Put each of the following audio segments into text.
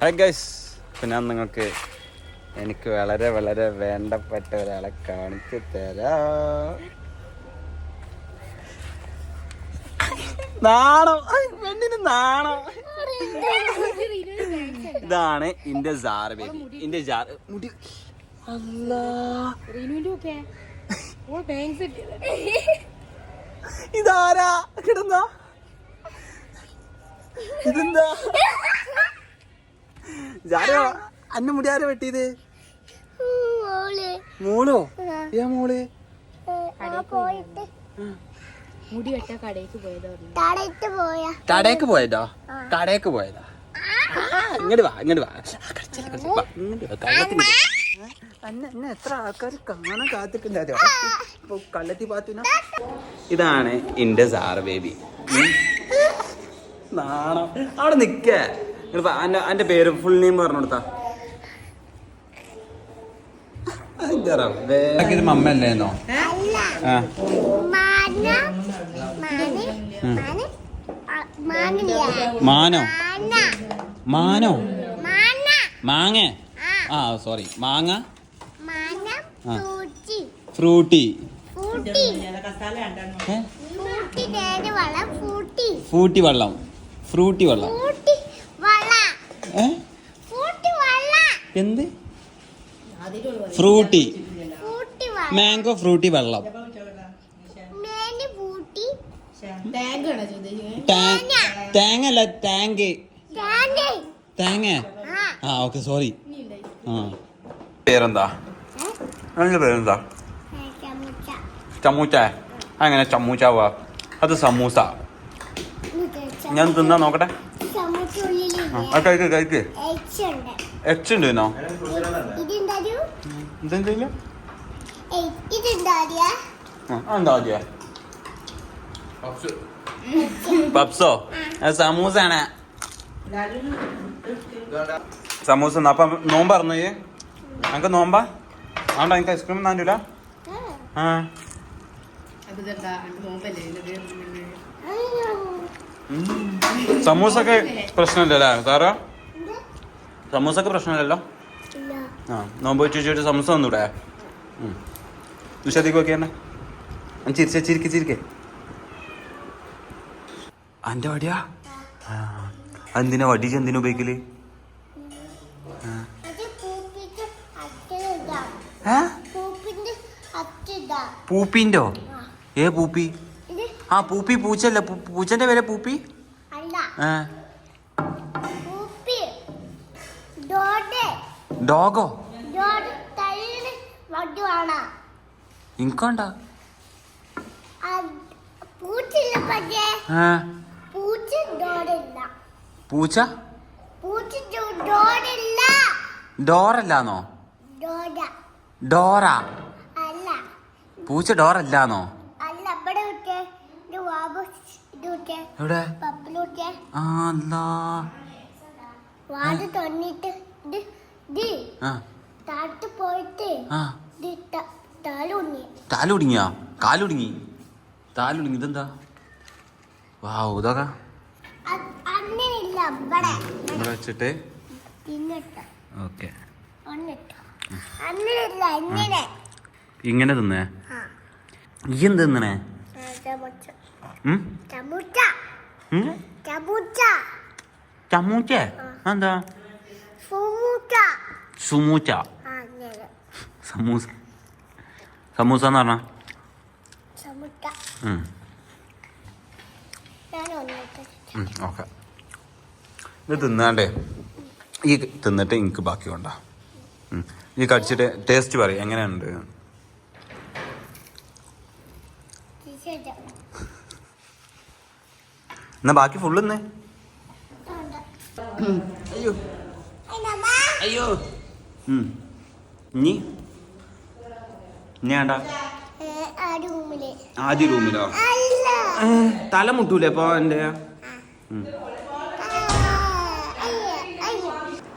Hi guys ഇപ്പം ഞാൻ നിങ്ങൾക്ക് എനിക്ക് വളരെ വളരെ വേണ്ടപ്പെട്ട ഒരാളെ കാണിച്ചു തരാം. നാണം. നാണം. ഇതാണ് ഇന്റെ ജാറ് ബേബി ഇതാരാ? കിടന്ന. ഇതെന്താ? ജാരോ അന്ന മുടി ആരാ വെട്ടിയത്? മോളോ. ഏ മോൾ? മുടി വെട്ടാ കടേക്ക് പോയതാ കടയ്ക്ക് പോയതോ? കടയ്ക്ക് പോയതാ? ഇങ്ങോട്ട് വാ ഇങ്ങോട്ട് വാ. എന്നെ എത്ര ആൾക്കാർ കാണാൻ കാത്തിട്ടുണ്ടായോ ഇപ്പൊ കള്ളത്തി പാത്തുന. ഇതാണ് എന്റെ സാറ് ബേബി. നാണം. അവിടെ നിക്ക. അന്റെ പേര് ഫുൾ നെയിം പറഞ്ഞു കൊടുത്താ. മമ്മല്ലേന്നോ അല്ല ആ. മാന മാന് മാന് ആ, മാനോ? മാന. മാനോ? മാങ്ങ? ആ. ആ സോറി മാങ്ങ. ഫ്രൂട്ടി. ഫ്രൂട്ടി വെള്ളം. ഫ്രൂട്ടി വെള്ളം. ഏ? എന്ത്? ഫ്രൂട്ടി. മാംഗോ ഫ്രൂട്ടി വെള്ളം. തേങ്ങ. അല്ല ടാങ്ക് തേങ്ങ. ആ. Okay sorry. ആ. പേരെന്താ? അതിന്റെ പേരെന്താ? ചമുച്ച. ചമ്മൂച്ച അങ്ങനെ ചമ്മൂച്ചാവുക അത് സമൂസ. ഞാൻ തിന്നാ നോക്കട്ടെ? ആ കഴിക്ക് കഴിക്ക്. എച്ച് ഉണ്ട് എന്നോ ഇതെന്താ എന്താ പപ്സോ? അത് സമൂസാണ്. സമൂസ. അപ്പം നോമ്പ് പറഞ്ഞു ഞങ്ങക്ക് നോമ്പാ? ആണ്ടോ എനിക്ക് ഐസ്ക്രീം താണ്ടില്ല ആ. നോമ്പല്ലേ? സമൂസക്ക് പ്രശ്നമില്ലല്ലേ? താറാ? സമൂസൊക്കെ പ്രശ്നമില്ലല്ലോ? ആ നോമ്പ് വെച്ച് വെച്ചിട്ട് സമൂസ തന്നൂടെ? ദുഷാദിക്ക് ഓക്കെ തന്നെ. ചിരിച്ച ചിരിക്ക് ചിരിക്കേ. അന്റെ വടിയാ? എന്തിനാ വടി എന്തിനാ ഉപയോഗിക്കൽ? പൂപ്പിന്റോ ഏ? പൂപ്പി? ആ പൂപ്പി പൂച്ചല്ല പൂച്ചന്റെ പേരെ പൂപ്പി അല്ല ഏ പൂപ്പി ഡോഡ് ഡോഗോ? ഇൻകണ്ട? പൂച്ച ഡോറല്ലാന്നോ? ഡോറ. അല്ല. പൂച്ച ഡോറല്ലാന്നോ? എവിടെ? താലുടുങ്ങിയാ കാലുടുങ്ങി താലുടുങ്ങി ഇതെന്താ? വാ ഇതൊക്കെ ഇവിടെ. വെച്ചിട്ട്? ഓക്കെ. ഇങ്ങനെ തിന്നേ? ഈ എന്ത് തിന്നണേ? ആ, ചമുച്ച. എന്താ സുമുച്ച. സമൂസ. സമൂസ എന്ന് പറഞ്ഞാ? ഓക്കെ. ഇത് തിന്നാണ്ടേ. ഈ തിന്നിട്ട് എനിക്ക് ബാക്കി കൊണ്ടാ. ഈ കടിച്ചിട്ട് ടേസ്റ്റ് പറയും എങ്ങനെയുണ്ട്? എന്നാ ബാക്കി ഫുള്ള് ഇന്ന്? അയ്യോ. ഇനി? റൂമിൽ ആദ്യ റൂമിലോ? തല മുട്ടൂലേ ഇപ്പൊ എന്റെ.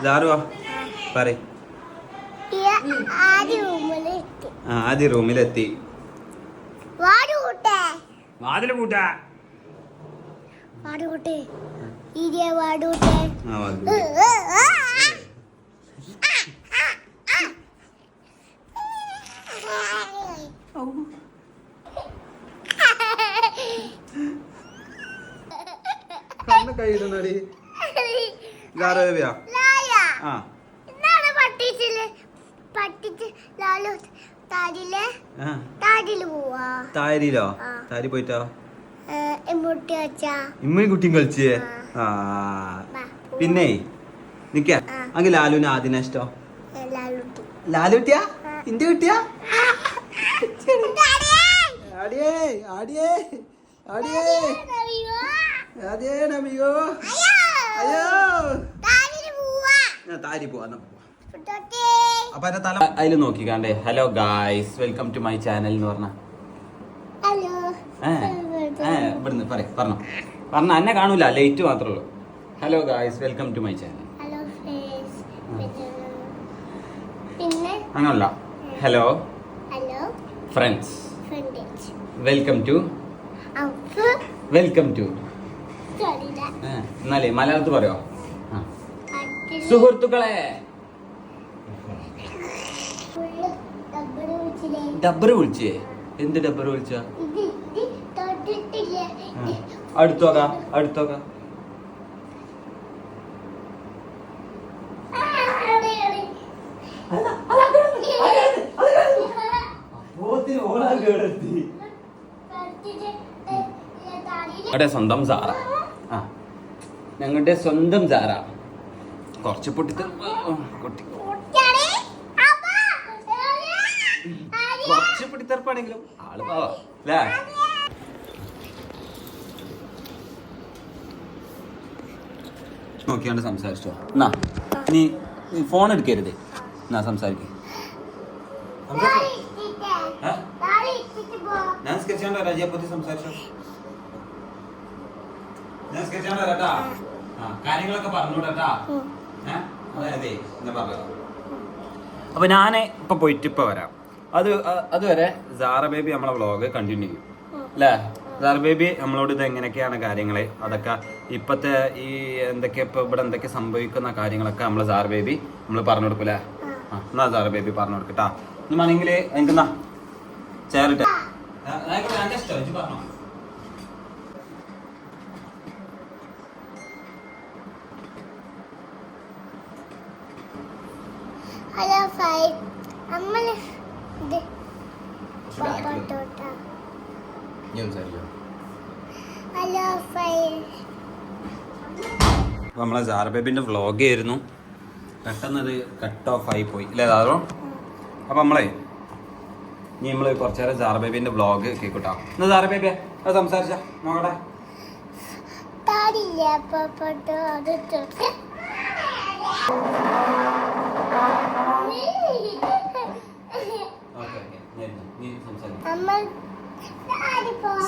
ഇതാരുവാ പറ ആദ്യ റൂമിലെത്തി. വാതിൽ കൂട്ടേ പാടുകൂട്ടെ. ഇരിയ പാടുകൂട്ടെ. കണ്ണ് കൈയിടുന്നാടി. ഗാരവിയാ ആ. താരിലോ താരി പോയിട്ടോ? ഇമ്മയും കുട്ടിയും കളിച്ചേ? ആ. പിന്നെ നിക്ക. അങ്ങനെ അങ്ങ് ലാലുവിന് ആദ്യം ഇഷ്ടോ? ലാലു കുട്ടിയാ? ഇന്റെ കുട്ടിയാ! ആടിയേ. ആടിയേ ആടിയേ! ആടിയേ. നമിയോ. അയ്യോ! താരി പോവാ. അപ്പൊ എന്റെ തല അതിൽ നോക്കിക്കാണ്ടേ. Hello guys welcome to my channel എന്ന് പറഞ്ഞ. ഹലോ. ഇവിടുന്ന് പറ പറഞ്ഞോ. പറഞ്ഞ എന്നെ കാണൂല ലേറ്റ് മാത്രമേ ഉള്ളൂ hello guys welcome to my channel അങ്ങനല്ല. Hello friends. Welcome to welcome to. എന്നാലേ മലയാളത്തിൽ പറയോ? സുഹൃത്തുക്കളെ? ഡബ്ബർ വിളിച്ചേ? എന്ത് ഡബ്ബർ വിളിച്ച? അടുത്തോക അടുത്തോക അടുത്തു ഏ, ഏ, താടിയിൽ ഞങ്ങളുടെ സ്വന്തം സാറ. ആ ഞങ്ങളുടെ സ്വന്തം സാറ. കുറച്ച് പൊട്ടിത്ത് കൊട്ടി? കുറച്ച് പൊട്ടിത്തെറപ്പാണെങ്കിലും ആൾ പാവാ അല്ലേ നോക്കിയാണ്ട് സംസാരിച്ചോ. എന്നാ നീ ഫോൺ എടുക്കരുത്. എന്നാ സംസാരിക്ക. താടി ഇട്ടിട്ട്, താടി ഇട്ടിട്ട് പോ. ഞാൻ സ്കെച്ചാണ്ട് സംസാരിച്ചോ? ഞാൻ വരാട്ടാ ആ കാര്യങ്ങളൊക്കെ പറഞ്ഞൂടാ ഉം. അതെ എന്നാ പറഞ്ഞോ അപ്പൊ ഞാൻ ഇപ്പൊ പോയിട്ട് ഇപ്പൊ വരാം. അത് അതുവരെ സാറ ബേബി നമ്മളെ വ്ളോഗ് കണ്ടിന്യൂ ചെയ്യും. അല്ലേ സാറ ബേബി നമ്മളോട് ഇത് എങ്ങനെയൊക്കെയാണ് കാര്യങ്ങൾ? അതൊക്കെ ഇപ്പത്തെ ഈ എന്തൊക്കെ ഇപ്പൊ ഇവിടെ എന്തൊക്കെ സംഭവിക്കുന്ന കാര്യങ്ങളൊക്കെ നമ്മളെ സാർ ബേബി നമ്മൾ പറഞ്ഞു കൊടുക്കൂലേ? ആ എന്നാ സാർ ബേബി പറഞ്ഞു കൊടുക്കട്ടാ. ഇനി വേണമെങ്കിൽ എനിക്കെന്നാ ചേരട്ടെ ഹലോ ഫൈ ഇത്. ഹലോ ഫൈ അപ്പോൾ നമ്മളെ സാറബേബിന്റെ വ്ളോഗ് ആയിരുന്നു. പെട്ടെന്ന് അത് കട്ട് ഓഫ് ആയി പോയി. അല്ലേ സാറോ? അപ്പോൾ നമ്മളെ ഇനി നമ്മൾ കുറച്ച് നേരം സാറ ബേബിന്റെ വ്ളോഗ് കേൾക്കട്ടോ എന്നാ സാറ ബേബിയെ അത് സംസാരിച്ച നോക്കട്ടെ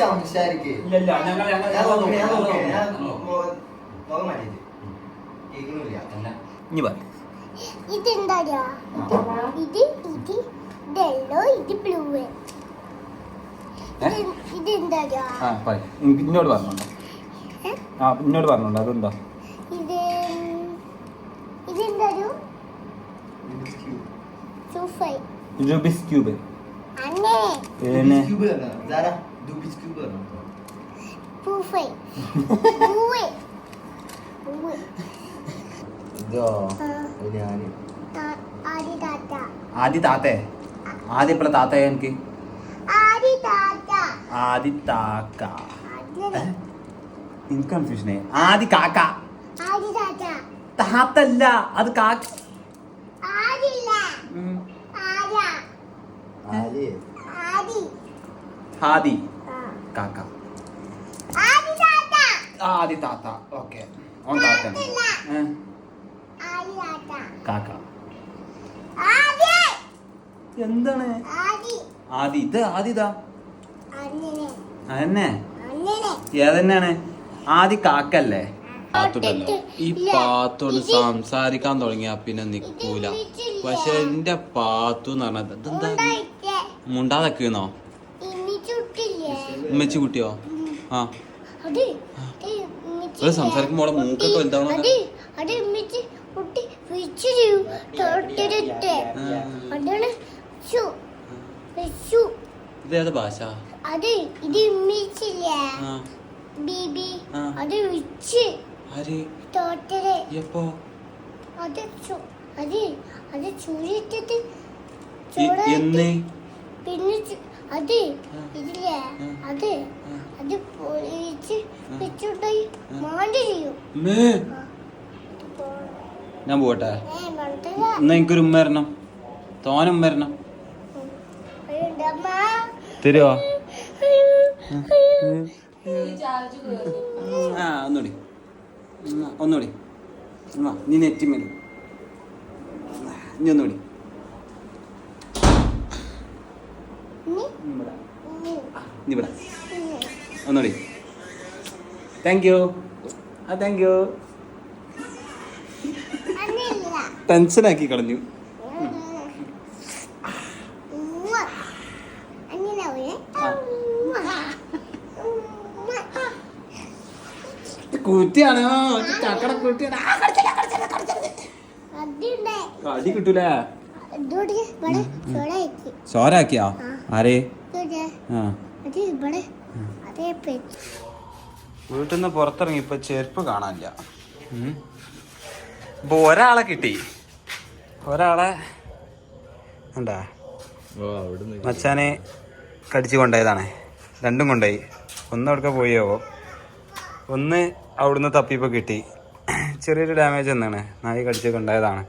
സംസാരിക്കും. ഇല്ല ഞങ്ങൾ ഞങ്ങൾ അല്ല ഇനി പറ. ഇതെന്താ ഇത് ഇത് ഇതെല്ലോ ഇത് ബ്ലൂ? ഇതെന്താ ഇന്നോട് പറഞ്ഞോണ്ടോ. ആ ഇന്നോട് പറഞ്ഞോണ്ടോ. അതെന്താ? ഇത് ഇതെന്താ Rubik's Cube. സൂഫൈ രൂബിസ് ക്യൂബ് ഇതോ? താത്ത. ആദ്യ താത്തേ? ആദ്യം ഇപ്പോഴെ താത്തയെ എനിക്ക്? ആദി താക്ക. എനിക്ക് കൺഫ്യൂഷനേ ആദി കാക്ക. താത്തല്ല അത് കാക്ക ആദി കാക്ക. ആദി താത്ത. ഓക്കെ. ഏ, താത്ത കാക്ക. എന്താണ്? ആദി ഇത് ആദിതാ അതന്നെ. ഏതന്നെയാണ് ആദി കാക്കല്ലേ പാത്തുണ്ടല്ലോ. ഈ. പാത്തോട് സംസാരിക്കാൻ തുടങ്ങിയാ പിന്നെ നിക്കൂല. പക്ഷെ എന്റെ പാത്തു എന്ന് പറഞ്ഞത് ഇതെന്താ ഉണ്ടായിട്ടേ മുണ്ടാതെക്കുന്നോ ഉമ്മച്ചി കുട്ടിയോ ആ. സംസാരിക്കുമ്പോൾ മോളെ മൂക്കൊക്കെ വലുതാവണോ അത് അത് ഉമ്മച്ചി കുട്ടി തൊട്ടിരുത്തെ ആ. അതാണ് ഷു ഷു ഇതേത് ഭാഷ? അത് ഇത് ഉമ്മച്ചില്ലേ ആ. ബീബി. അത് വിച്ച്. ആര്? തോട്ടൽ എപ്പോ? അത് ചു- അത് അത് ചൂടിട്ടിട്ട് പിന്നെ ചു- അത്. ഇതില്ലേ. അത് അത് പൊളിച്ച് വെച്ചുണ്ടായി മാണ്ടി ചെയ്യും. ഞാൻ പോട്ടെ മണ്ടല്ല എന്നാ എനിക്കൊരു ഉമ്മ വരണം. തോന ഉമ്മ വരണം. തരുവോ? ആ ഒന്നുകൂടി. ഒന്നുകൂടി. എന്നാ നീ നെറ്റിമേൽ നീ ഒന്നുകൂടി. നീ ഇവിടെ. ഒന്നുകൂടി. താങ്ക് യു ആ താങ്ക് യു ടെൻഷനാക്കി കളഞ്ഞു. കുട്ടിയാണ് ചക്കട അതുണ്ട്. അടി കിട്ടൂല. ചോരാക്കിയാ ആരേ വീട്ടിൽ നിന്ന് പുറത്തിറങ്ങി ഇപ്പൊ ചെരുപ്പ് കാണാനില്ല. ഇപ്പൊ ഒരാളെ കിട്ടി ഒരാളെ എന്താ അവിടുന്ന് മച്ചാനെ കടിച്ചു കൊണ്ടുപോയതാണ്. രണ്ടും കൊണ്ടുപോയി. ഒന്ന് അവിടെ പോയോ ഒന്ന് അവിടുന്ന് തപ്പിപ്പോൾ കിട്ടി. ചെറിയൊരു ഡാമേജ് എന്നാണ് നായി കടിച്ച് കൊണ്ടുപോയതാണ്.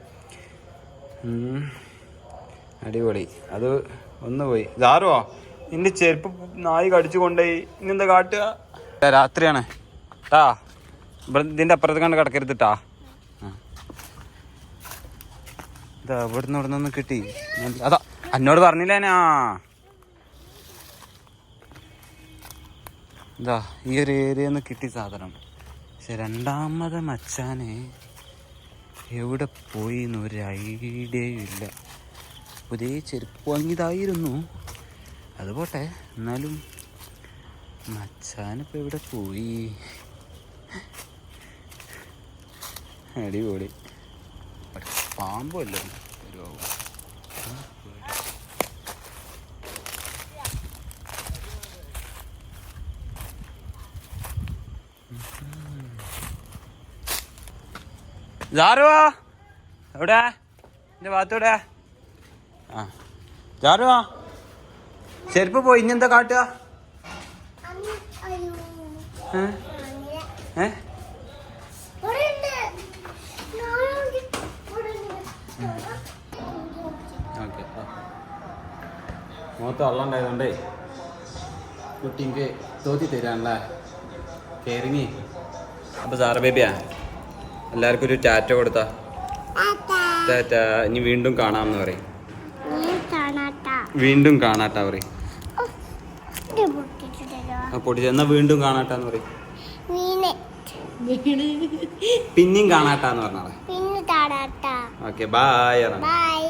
അടിപൊളി. അത് ഒന്ന് പോയി. ഇതാരോ നിന്റെ ചെരുപ്പ് നായി കടിച്ചു കൊണ്ടുപോയി. ഇന്നെന്താ കാട്ടുക? ഏ, രാത്രിയാണ്. ട്ടാ ഇവിടെ ഇതിന്റെ അപ്പുറത്ത് കണ്ട് കിടക്കരുത് ട്ടാ ആ. ഇതാ ഇവിടുന്ന് ഇവിടെ നിന്ന് കിട്ടി. അതാ എന്നോട് പറഞ്ഞില്ല ഞാൻ ഇതാ ഈ ഒരു ഏരിയ നിന്ന് കിട്ടി സാധനം. പക്ഷെ രണ്ടാമത് മച്ചാനെ എവിടെ പോയി എന്നൊരു ഐഡിയയും ഇല്ല. പുതിയ ചെരുപ്പ് വാങ്ങിയതായിരുന്നു. അത് പോട്ടെ എന്നാലും മച്ചാനിപ്പോൾ എവിടെ പോയി? അടിപൊളി. പാമ്പല്ലോ? ജാറുവാ എവിടെ? എന്റെ ഭാഗത്തൂടെ ആ. ജാറുവാ ചെരുപ്പ് പോയി ഇനി എന്താ കാട്ടുക? ഏ? ഏ? മുഖത്ത് വെള്ളം ഉണ്ടായതുകൊണ്ടേ കുട്ടിക്ക് തോത്തി തരാനല്ലേ കയറിങ്ങി അപ്പോൾ സാറ ബേബിയാ എല്ലാവർക്കും ഒരു ടാറ്റ കൊടുത്താ? ടാറ്റ. ഇനി വീണ്ടും കാണാമെന്ന് പറയും. വീണ്ടും കാണാട്ടാ പറയും. ആ വീണ്ടും കാണാട്ടാന്ന് പറയും. പിന്നെയും കാണാട്ടാന്ന് പറഞ്ഞാളെ. താടാട്ടാ ഓക്കെ ബായ് ബൈ